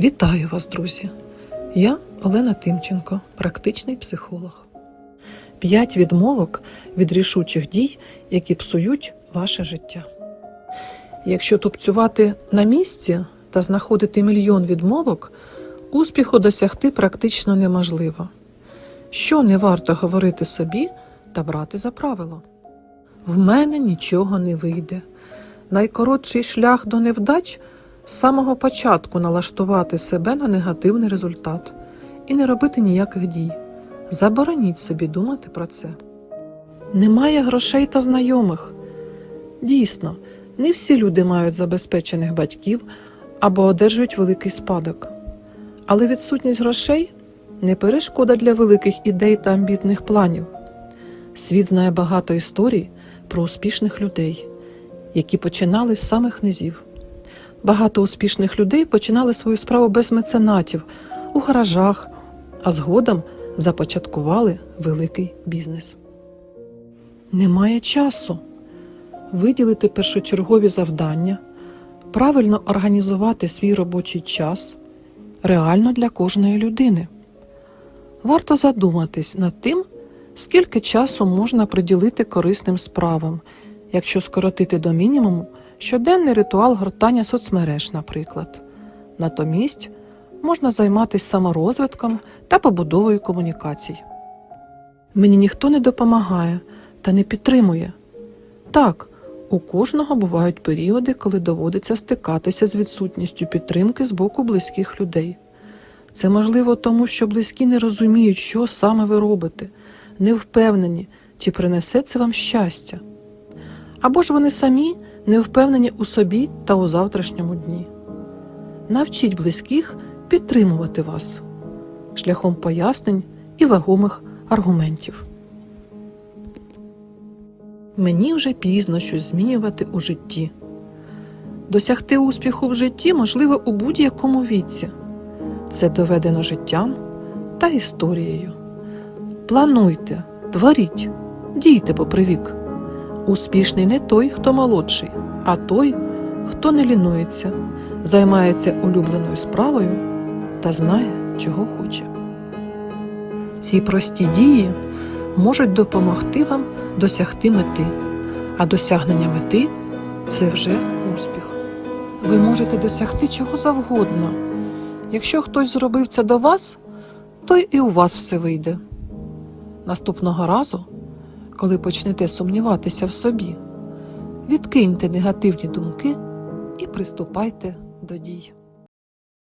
Вітаю вас, друзі! Я Олена Тимченко, практичний психолог. П'ять відмовок від рішучих дій, які псують ваше життя. Якщо тупцювати на місці та знаходити мільйон відмовок, успіху досягти практично неможливо. Що не варто говорити собі та брати за правило? В мене нічого не вийде. Найкоротший шлях до невдач з самого початку налаштувати себе на негативний результат і не робити ніяких дій. Забороніть собі думати про це. Немає грошей та знайомих. Дійсно, не всі люди мають забезпечених батьків або одержують великий спадок. Але відсутність грошей не перешкода для великих ідей та амбітних планів. Світ знає багато історій про успішних людей, які починали з самих низів. Багато успішних людей починали свою справу без меценатів у гаражах, а згодом започаткували великий бізнес. Немає часу виділити першочергові завдання, правильно організувати свій робочий час реально для кожної людини. Варто задуматись над тим, скільки часу можна приділити корисним справам, якщо скоротити до мінімуму щоденний ритуал гортання соцмереж, наприклад. Натомість можна займатися саморозвитком та побудовою комунікацій. Мені ніхто не допомагає та не підтримує. Так, у кожного бувають періоди, коли доводиться стикатися з відсутністю підтримки з боку близьких людей. Це можливо тому, що близькі не розуміють, що саме ви робите, не впевнені, чи принесе це вам щастя. Або ж вони самі не впевнені у собі та у завтрашньому дні. Навчіть близьких підтримувати вас шляхом пояснень і вагомих аргументів. Мені вже пізно щось змінювати у житті. Досягти успіху в житті можливо у будь-якому віці. Це доведено життям та історією. Плануйте, творіть, дійте попри вік. Успішний не той, хто молодший, а той, хто не лінується, займається улюбленою справою та знає, чого хоче. Ці прості дії можуть допомогти вам досягти мети, а досягнення мети це вже успіх. Ви можете досягти чого завгодно. Якщо хтось зробив це до вас, то і у вас все вийде. Наступного разу, коли почнете сумніватися в собі, відкиньте негативні думки і приступайте до дій.